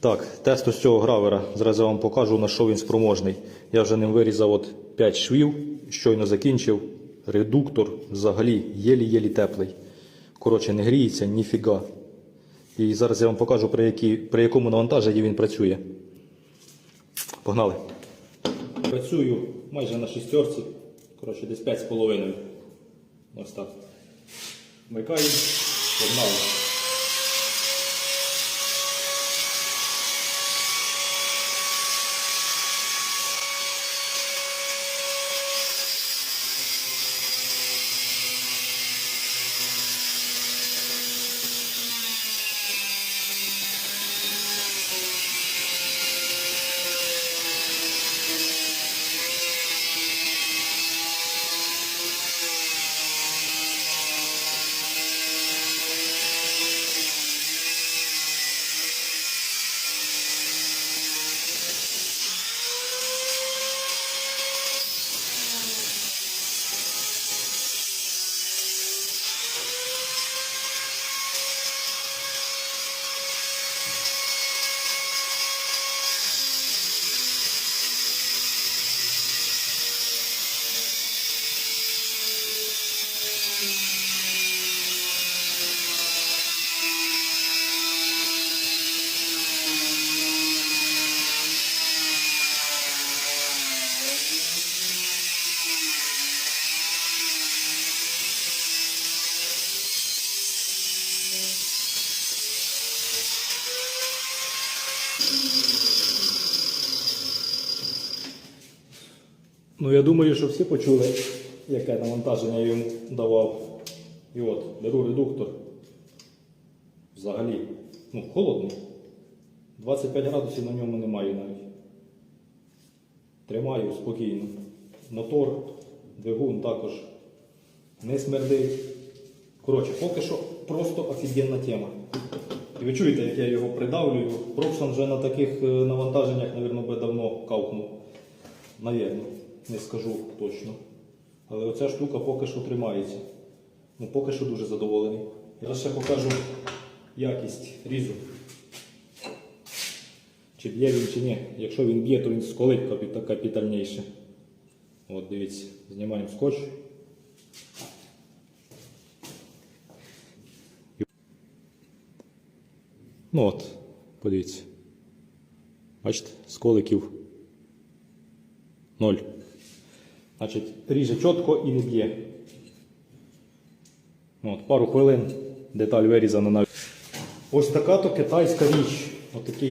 Так, тест ось цього гравера. Зараз я вам покажу, на що він спроможний. Я вже ним вирізав от 5 швів, щойно закінчив. Редуктор взагалі єлі-єлі теплий. Коротше, не гріється ніфіга. І зараз я вам покажу, при, які, при якому навантаженні він працює. Погнали. Працюю майже на шістерці. Коротше, десь 5,5. Ось так. Вмикаю, погнали. Ну, я думаю, що всі почули, яке навантаження я йому давав. І от, беру редуктор. Взагалі, ну, холодний. 25 градусів на ньому немає навіть. Тримаю спокійно. Мотор, двигун також не смердить. Коротше, поки що просто офігенна тема. І ви чуєте, як я його придавлюю. Пробсон вже на таких е, навантаженнях, мабуть, би давно кавкнув. Навірно, не скажу точно. Але оця штука поки що тримається. Ну, поки що дуже задоволений. Я ще покажу якість різу. Чи б'є він, чи ні. Якщо він б'є, то він сколить капітальніше. От, дивіться, знімаємо скотч. Ну от, подивіться. Бачите, сколиків Ноль. Значить, ріже чітко і не б'є. От, пару хвилин деталь вирізана на. Ось така то китайська річ.